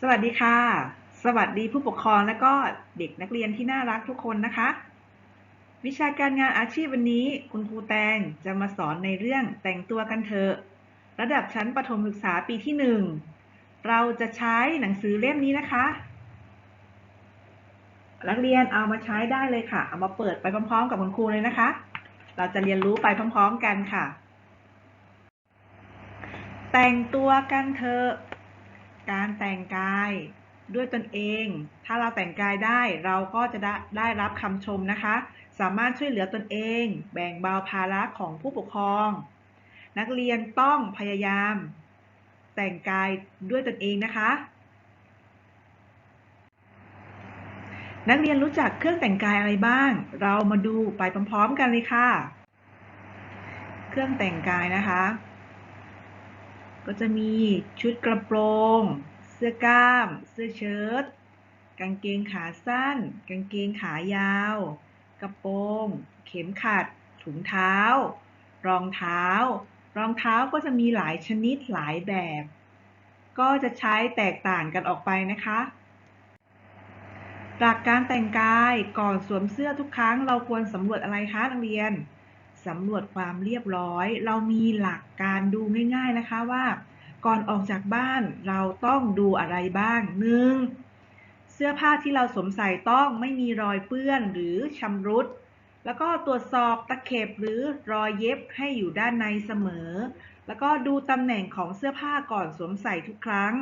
สวัสดีค่ะ สวัสดีผู้ปกครองและก็เด็กนักเรียนที่น่ารักทุกคนนะคะ วิชาการงานอาชีพวันนี้ คุณครูแตงจะมาสอนในเรื่องแต่งตัวกันเถอะ ระดับชั้นประถมศึกษาปีที่หนึ่งเราจะใช้หนังสือเล่มนี้นะคะ นักเรียนเอามาใช้ได้เลยค่ะ เอามาเปิดไปพร้อม ๆ กับคุณครูเลยนะคะ เราจะเรียนรู้ไปพร้อม ๆ กันค่ะ แต่งตัวกันเถอะ การแต่งกายด้วยตนเอง ถ้าเราแต่งกายได้เราก็จะได้ได้รับคำชมนะคะ สามารถช่วยเหลือตนเอง แบ่งเบาภาระของผู้ปกครอง นักเรียนต้องพยายาม แต่งกายด้วยตนเองนะคะ นักเรียนรู้จักเครื่องแต่งกายอะไรบ้าง เรามาดูไปพร้อมๆกันเลยค่ะ เครื่องแต่งกายนะคะ ก็จะมีชุดกระโปรง เสื้อกล้าม เสื้อเชิ้ต กางเกงขาสั้น กางเกงขายาว กระโปรง เข็มขัด ถุงเท้า รองเท้า รองเท้าก็จะมีหลายชนิดหลายแบบ ก็จะใช้แตกต่างกันออกไปนะคะ หลักการแต่งกายก่อนสวมเสื้อทุกครั้งเราควรสำรวจอะไรคะนักเรียน สำรวจความเรียบร้อย เรามีหลักการดูง่าย ๆนะคะว่า ก่อนออกจากบ้านเราต้องดูอะไรบ้างหนึ่งเสื้อผ้าที่เราสวมใส่ต้องไม่มีรอยเปื้อนหรือชำรุด แล้วก็ตรวจสอบตะเข็บหรือรอยเย็บให้อยู่ด้านในเสมอ แล้วก็ดูตำแหน่งของเสื้อผ้าก่อนสวมใส่ทุกครั้ง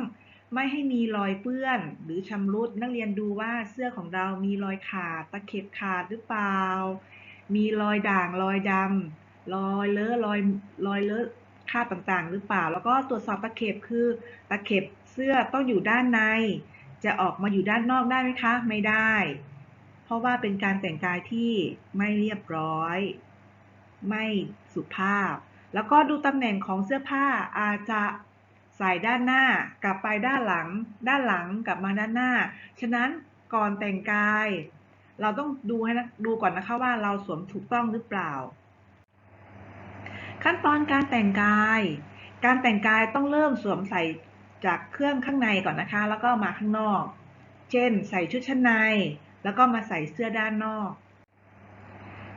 ไม่ให้มีรอยเปื้อนหรือชำรุด นักเรียนดูว่าเสื้อของเรามีรอยขาดตะเข็บขาดหรือเปล่า มีรอยด่างรอยดำรอยเลอะรอยรอยเลอะคราบต่างๆ หรือเปล่า แล้วก็ตรวจสอบตะเข็บคือตะเข็บเสื้อต้องอยู่ด้านใน จะออกมาอยู่ด้านนอกได้ไหมคะ ไม่ได้ เพราะว่าเป็นการแต่งกายที่ไม่เรียบร้อย ไม่สุภาพ แล้วก็ดูตำแหน่งของเสื้อผ้าอาจจะใส่ด้านหน้ากลับไปด้านหลัง ด้านหลังกลับมาด้านหน้า ฉะนั้นก่อนแต่งกาย เราต้องดูให้นะดูก่อนนะคะว่าเราสวมถูกต้องหรือเปล่า ขั้นตอนการแต่งกาย การแต่งกายต้องเริ่มสวมใส่จากเครื่องข้างในก่อนนะคะ แล้วก็มาข้างนอก เช่น ใส่ชุดชั้นใน แล้วก็มาใส่เสื้อด้านนอก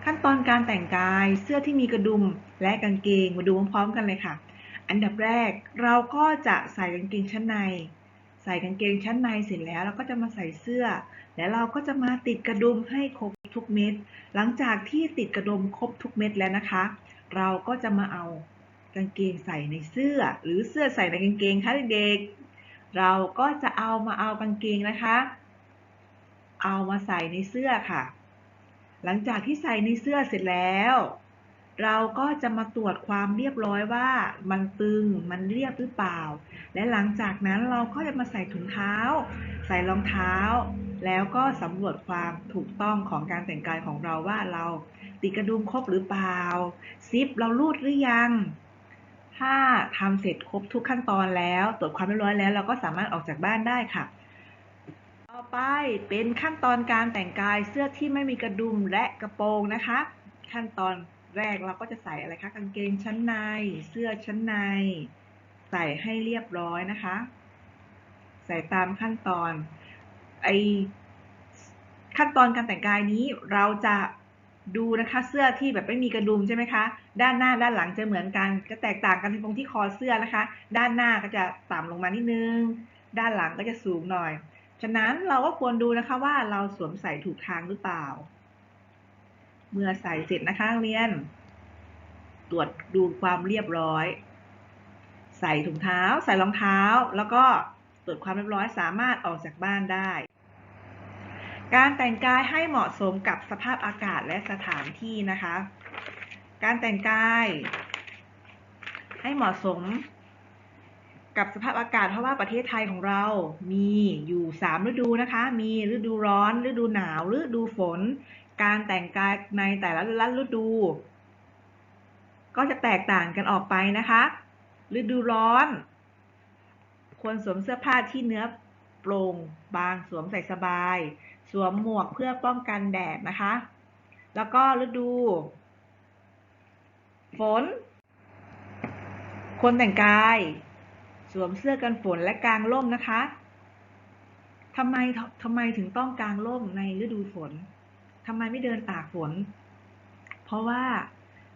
ขั้นตอนการแต่งกายเสื้อที่มีกระดุมและกางเกงมาดูพร้อมๆกันเลยค่ะ อันดับแรกเราก็จะใส่กางเกงชั้นใน ใส่กางเกงชั้นในเสร็จแล้วเราก็จะมาใส่เสื้อ แล้วเราก็จะมาติดกระดุมให้ครบทุกเม็ด หลังจากที่ติดกระดุมครบทุกเม็ดแล้วนะคะ เราก็จะมาเอากางเกงใส่ในเสื้อ หรือเสื้อใส่ในกางเกงคะเด็กๆ เราก็จะเอามาเอากางเกงนะคะ เอามาใส่ในเสื้อค่ะ หลังจากที่ใส่ในเสื้อเสร็จแล้ว เราก็จะมาตรวจความเรียบร้อยว่ามันตึงมันเรียบหรือเปล่า และหลังจากนั้นเราก็จะมาใส่ถุงเท้า ใส่รองเท้า แล้วก็สำรวจความถูกต้องของการแต่งกายของเราว่าเราติดกระดุมครบหรือเปล่า ซิปเราลูดหรือยัง ถ้าทำเสร็จครบทุกขั้นตอนแล้ว ตรวจความเรียบร้อยแล้ว เราก็สามารถออกจากบ้านได้ค่ะต่อไปเป็นขั้นตอนการแต่งกายเสื้อที่ไม่มีกระดุมและกระโปรงนะคะ ขั้นตอน แรกเราก็จะใส่อะไรคะกางเกงชั้นใน เสื้อชั้นใน ใส่ให้เรียบร้อยนะคะ ใส่ตามขั้นตอนไอขั้นตอนการแต่งกายนี้เราจะดูนะคะเสื้อที่แบบไม่มีกระดุมใช่ไหมคะด้านหน้าด้านหลังจะเหมือนกันจะแตกต่างกันตรงที่คอเสื้อนะคะ ด้านหน้าก็จะต่ำลงมานิดนึง ด้านหลังก็จะสูงหน่อย ฉะนั้นเราก็ควรดูนะคะว่าเราสวมใส่ถูกทางหรือเปล่า เมื่อใส่เสร็จนะคะนักเรียน ตรวจดูความเรียบร้อย ใส่ถุงเท้า ใส่รองเท้า แล้วก็ตรวจความเรียบร้อยสามารถออกจากบ้านได้ การแต่งกายให้เหมาะสมกับสภาพอากาศและสถานที่นะคะ การแต่งกาย ให้เหมาะสมกับสภาพอากาศเพราะว่าประเทศไทยของเรามีอยู่ 3 ฤดูนะคะ มีฤดูร้อน ฤดูหนาว ฤดูฝน การแต่งกายในแต่ละฤดู ก็จะแตกต่างกันออกไปนะคะ ฤดูร้อน ควรสวมเสื้อผ้าที่เนื้อโปร่งบางสวมใส่สบาย สวมหมวกเพื่อป้องกันแดดนะคะ แล้วก็ฤดู ฝนควรแต่งกาย สวมเสื้อกันฝนและกางร่มนะคะทำไมทำไมถึงต้องกางร่มในฤดูฝน ทำไมไม่เดินตากฝน เพราะว่า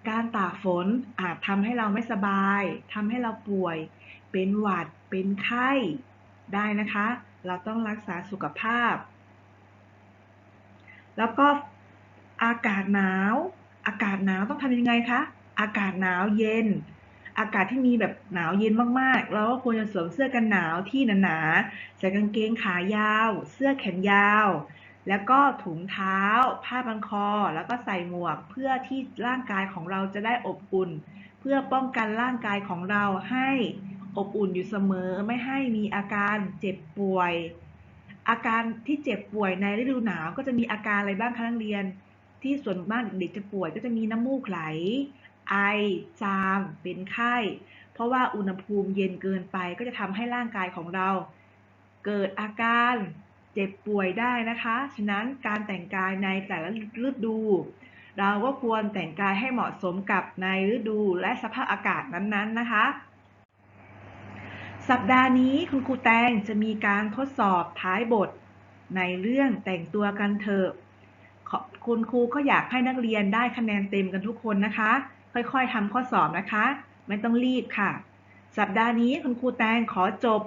การตากฝนอาจทำให้เราไม่สบายทำให้เราป่วย เป็นหวัด เป็นไข้ได้นะคะ เราต้องรักษาสุขภาพ แล้วก็อากาศหนาว อากาศหนาวต้องทำยังไงคะ อากาศหนาวเย็น อากาศที่มีแบบหนาวเย็นมากๆ เราก็ควรจะสวมเสื้อกันหนาวที่หนาๆ ใส่กางเกงขายาว เสื้อแขนยาว แล้วก็ถุงเท้า ผ้าบังคอ แล้วก็ใส่หมวกเพื่อที่ร่างกายของเราจะได้อบอุ่น เพื่อป้องกันร่างกายของเราให้อบอุ่นอยู่เสมอไม่ให้มีอาการเจ็บป่วย อาการที่เจ็บป่วยในฤดูหนาวก็จะมีอาการอะไรบ้างคะนักเรียน ที่ส่วนมากเด็กจะป่วยก็จะมีน้ำมูกไหล ไอ จาม เป็นไข้ เพราะว่าอุณหภูมิเย็นเกินไปก็จะทำให้ร่างกายของเรา เกิดอาการ เจ็บป่วยได้นะคะ ฉะนั้นการแต่งกายในแต่ละฤดู เราก็ควรแต่งกายให้เหมาะสมกับในฤดูและสภาพอากาศนั้นๆนะคะ สัปดาห์นี้คุณครูแตงจะมีการทดสอบท้ายบทในเรื่องแต่งตัวกันเถอะคุณครูก็อยากให้นักเรียนได้คะแนนเต็มกันทุกคนนะคะ ค่อยๆทำข้อสอบนะคะ ไม่ต้องรีบค่ะ สัปดาห์นี้คุณครูแตงขอจบ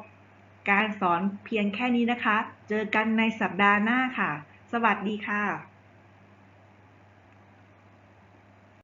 การสอนเพียงแค่นี้นะคะ เจอกันในสัปดาห์หน้าค่ะ สวัสดีค่ะ